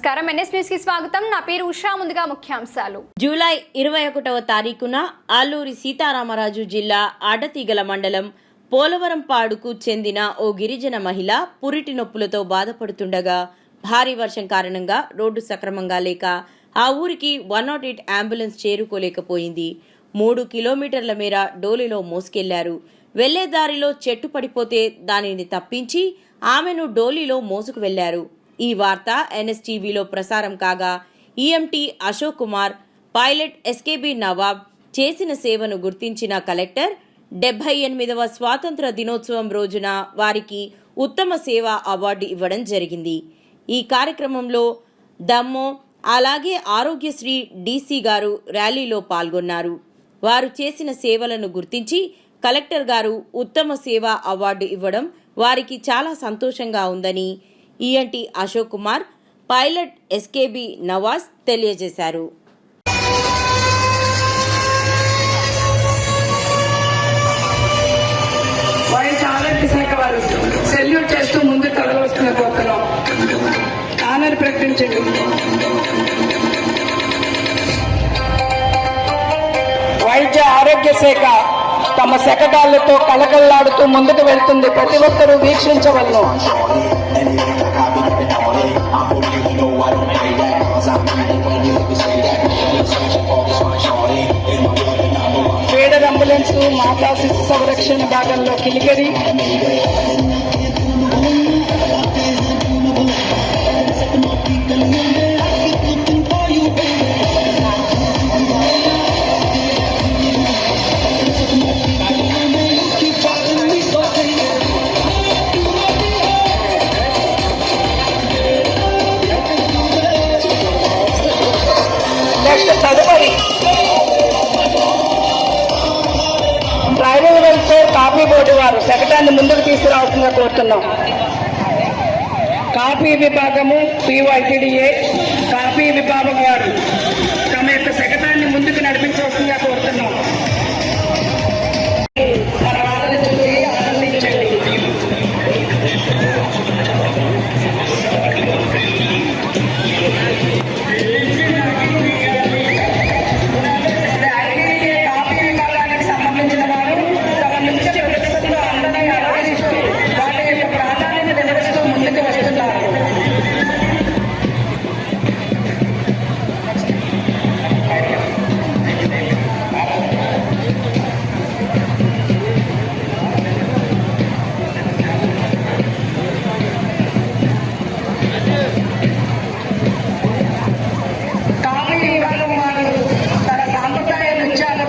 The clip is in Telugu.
నమస్కారం. ఎన్ఎస్ న్యూస్కి స్వాగతం. నా పేరు ఉషా. ముందుగా ముఖ్యాంశాలు. జూలై ఇరవై ఒకటవ తారీఖున ఆలూరి సీతారామరాజు జిల్లా ఆడతీగల మండలం పోలవరంపాడుకు చెందిన ఓ గిరిజన మహిళ పురిటి నొప్పులతో బాధపడుతుండగా భారీ వర్షం కారణంగా రోడ్డు సక్రమంగా లేక ఆ ఊరికి వన్ నాట్ ఎయిట్ అంబులెన్స్ చేరుకోలేకపోయింది. మూడు కిలోమీటర్ల మేర డోలిలో మోసుకెళ్ళారు. వెళ్ళే దారిలో చెట్టు పడిపోతే దానిని తప్పించి ఆమెను డోలీలో మోసుకు వెళ్ళారు ఈ వార్త ఎన్ఎస్టీవీలో ప్రసారం కాగా EMT Ashok Kumar pilot SKB Nawab చేసిన సేవను గుర్తించిన కలెక్టర్ డెబ్బై ఎనిమిదవ స్వాతంత్ర దినోత్సవం రోజున వారికి ఉత్తమ సేవ అవార్డు ఇవ్వడం జరిగింది. ఈ కార్యక్రమంలో దమ్మో అలాగే ఆరోగ్యశ్రీ డీసీ గారు ర్యాలీలో పాల్గొన్నారు. వారు చేసిన సేవలను గుర్తించి కలెక్టర్ గారు ఉత్తమ సేవా అవార్డు ఇవ్వడం వారికి చాలా సంతోషంగా ఉందని ENT Ashok Kumar pilot SKB Nawaz తెలియజేశారు. సెల్యూట్ చేస్తూ ముందు కదలవస్తున్న కోరుతున్నాం ఆనర్ ప్రకటించండి. వైద్య ఆరోగ్య శాఖ తమ శకటాలతో కలకల్లాడుతూ ముందుకు వెళ్తుంది. ప్రతి ఒక్కరూ వీక్షించవలను. మాతా శిశు సంరక్షణ భాగంలో కిలికరి కాపీ బోర్డు వారు శకటాన్ని ముందుకు తీసుకురావాల్సిందిగా కోరుతున్నాం. కాపీ విభాగము పివైటిడిఏ కాపీ విభాగం వారు.